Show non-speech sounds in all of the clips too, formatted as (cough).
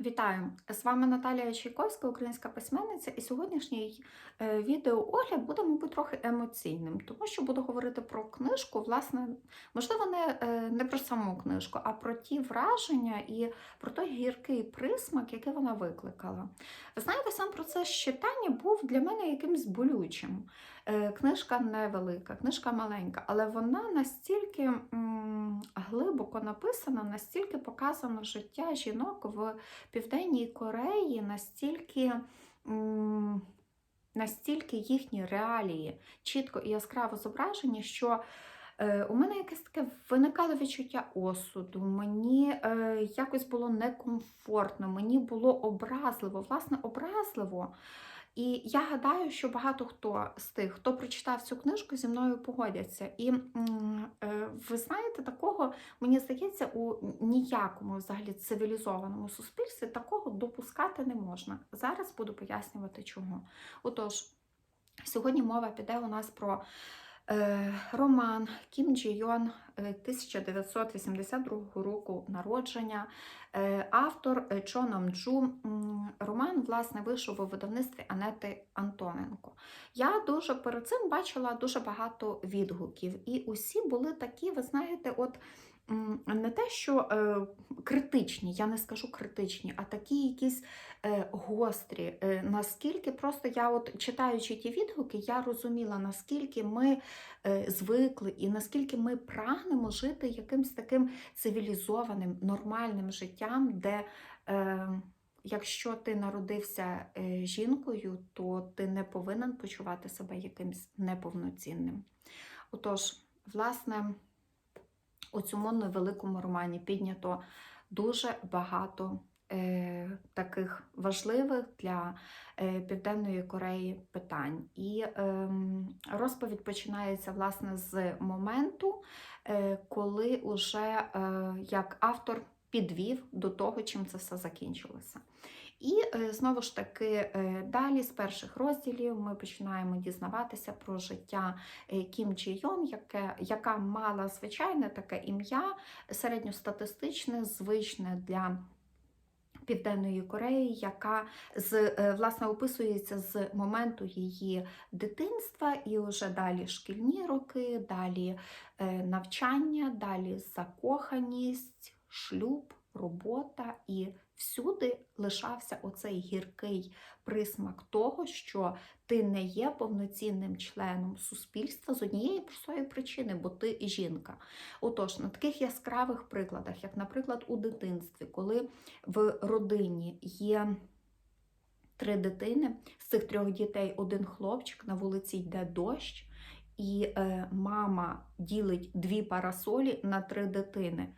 Вітаю! З вами Наталія Чайковська, українська письменниця, і сьогоднішній е, відеоогляд буде, мабуть, трохи емоційним, тому що буду говорити про книжку, власне, можливо, не, е, не про саму книжку, а про ті враження і про той гіркий присмак, який вона викликала. Ви знаєте, сам процес читання був для мене якимсь болючим. Е, Книжка невелика, книжка маленька, але вона настільки м, глибоко написана, настільки показано життя жінок в Південній Кореї, настільки. Настільки їхні реалії чітко і яскраво зображені, що е, у мене якесь таке виникало відчуття осуду, мені е, якось було некомфортно, мені було образливо, власне, образливо. І я гадаю, що багато хто з тих, хто прочитав цю книжку, зі мною погодяться. І е, ви знаєте, такого, мені здається, у ніякому взагалі цивілізованому суспільстві такого допускати не можна. Зараз буду пояснювати, чому. Отож, сьогодні мова піде у нас про роман Кім Джі Йон е, 1982 року народження. Е, Автор Чоном Джу. Роман, власне, вийшов у видавництві Анети Антоненко. Я дуже перед цим бачила дуже багато відгуків, і усі були такі, ви знаєте, от не те, що е, критичні, я не скажу критичні, а такі якісь е, гострі. Е, наскільки просто я, от читаючи ті відгуки, я розуміла, наскільки ми е, звикли і наскільки ми прагнемо жити якимсь таким цивілізованим, нормальним життям, де е, якщо ти народився е, жінкою, то ти не повинен почувати себе якимсь неповноцінним. Отож, власне, у цьому невеликому романі піднято дуже багато е, таких важливих для е, Південної Кореї питань. І е, розповідь починається власне з моменту, е, коли уже е, як автор підвів до того, чим це все закінчилося. І е, знову ж таки, е, далі з перших розділів ми починаємо дізнаватися про життя е, Кім Джі Йон, яке, яка мала звичайне таке ім'я, середньостатистичне, звичне для Південної Кореї, яка з, власне описується з моменту її дитинства. І вже далі шкільні роки, далі навчання, далі закоханість, шлюб, робота і всюди лишався оцей гіркий присмак того, що ти не є повноцінним членом суспільства з однієї простої причини, бо ти жінка. Отож, на таких яскравих прикладах, як, наприклад, у дитинстві, коли в родині є три дитини, з цих трьох дітей один хлопчик, на вулиці йде дощ, і е, мама ділить дві парасолі на три дитини,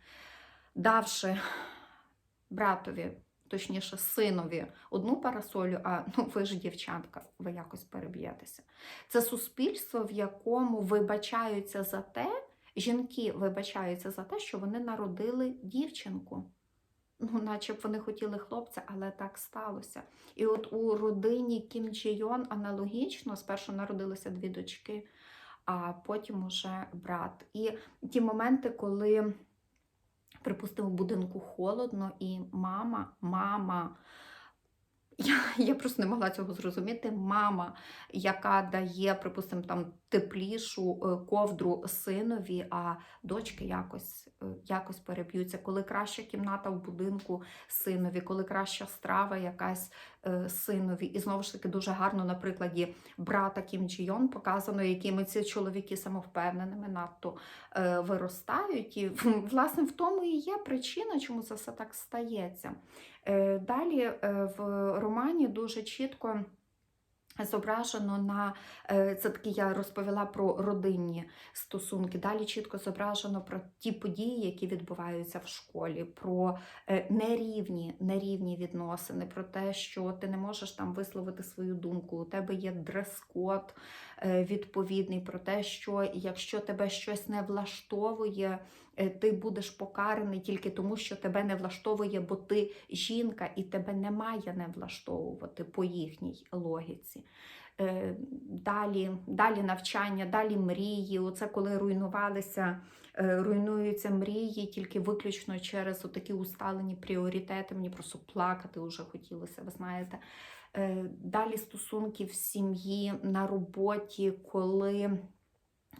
давши братові, точніше, синові одну парасолю, а ну ви ж дівчатка, ви якось переб'єтеся. Це суспільство, в якому вибачаються за те, жінки вибачаються за те, що вони народили дівчинку. Ну, наче б вони хотіли хлопця, але так сталося. І от у родині Кім Йон аналогічно спершу народилися дві дочки, а потім уже брат. І ті моменти, коли припустимо, в будинку холодно, і мама, мама. Я, я просто не могла цього зрозуміти. Мама, яка дає, припустимо, там теплішу е, ковдру синові, а дочки якось, е, якось переб'ються. Коли краща кімната в будинку синові, коли краща страва якась синові. І знову ж таки дуже гарно на прикладі брата Кім Чі Йон показано, якими ці чоловіки самовпевненими надто е, виростають. І власне в тому і є причина, чому це все так стається. Е, Далі е, в романі дуже чітко. Зображено на е, це таки я розповіла про родинні стосунки. Далі чітко зображено про ті події, які відбуваються в школі, про е, нерівні, нерівні відносини, про те, що ти не можеш там висловити свою думку. У тебе є дрес-код е, відповідний, про те, що якщо тебе щось не влаштовує, ти будеш покараний тільки тому, що тебе не влаштовує, бо ти жінка і тебе не має не влаштовувати по їхній логіці. е, далі, далі навчання, далі мрії. Оце коли руйнувалися, е, руйнуються мрії тільки виключно через такі усталені пріоритети. Мені просто плакати вже хотілося, ви знаєте. Е, Далі стосунки в сім'ї, на роботі, коли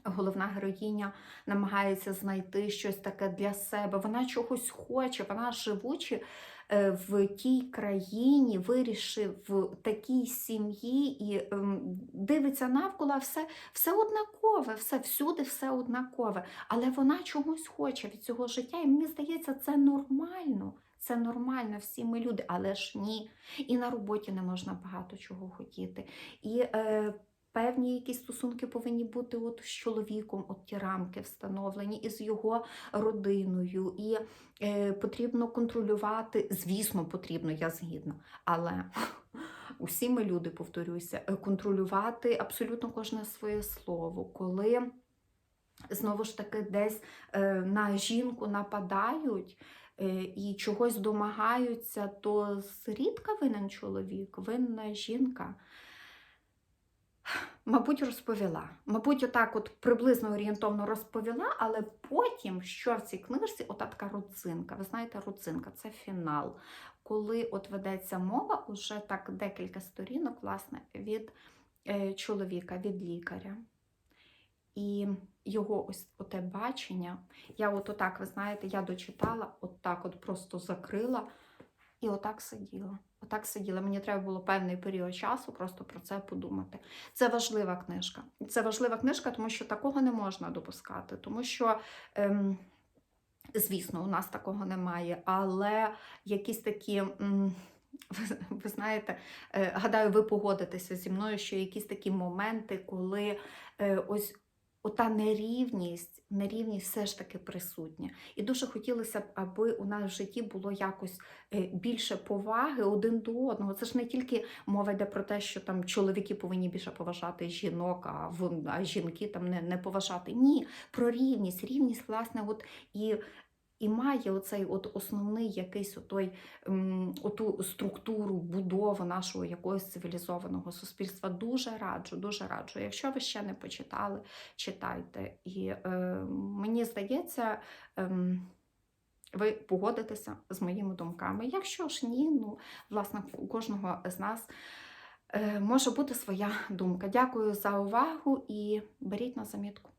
головна героїня намагається знайти щось таке для себе. Вона чогось хоче, вона живучи е, в тій країні, вирішив в такій сім'ї і ем, дивиться навколо все, все однакове, все всюди, все однакове. Але вона чогось хоче від цього життя, і мені здається, це нормально. Це нормально, всі ми люди, але ж ні. І на роботі не можна багато чого хотіти. І е, певні якісь стосунки повинні бути от з чоловіком, от ті рамки встановлені, і з його родиною. І е, потрібно контролювати, звісно, потрібно, я згідна. Але (laughs) усі ми люди, повторюся, е, контролювати абсолютно кожне своє слово. Коли знову ж таки десь е, на жінку нападають. е, І чогось домагаються, то зрідка винен чоловік, винна жінка. Мабуть, розповіла. Мабуть, отак от приблизно орієнтовно розповіла, але потім, що в цій книжці, ота така родзинка. Ви знаєте, родзинка це фінал. Коли от ведеться мова, уже так декілька сторінок, власне, від е, чоловіка, від лікаря. І його ось оте бачення. Я от отак, ви знаєте, я дочитала, отак от просто закрила і отак сиділа. Отак сиділа. Мені треба було певний період часу просто про це подумати. Це важлива книжка. Це важлива книжка, тому що такого не можна допускати, тому що. Ем, Звісно, у нас такого немає, але якісь такі, ви знаєте, е, гадаю, ви погодитеся зі мною, що якісь такі моменти, коли е, ось ота нерівність, нерівність все ж таки присутня. І дуже хотілося б, аби у нас в житті було якось е, більше поваги один до одного. Це ж не тільки мова йде про те, що там чоловіки повинні більше поважати жінок, а, в, а жінки там не, не поважати. Ні, про рівність. Рівність, власне, от і. І має оцей от основний якийсь отой, оту структуру, будову нашого якогось цивілізованого суспільства. Дуже раджу, дуже раджу. Якщо ви ще не почитали, читайте. І е, мені здається, ем, ви погодитеся з моїми думками. Якщо ж ні, ну, власне, у кожного з нас е, може бути своя думка. Дякую за увагу і беріть на замітку.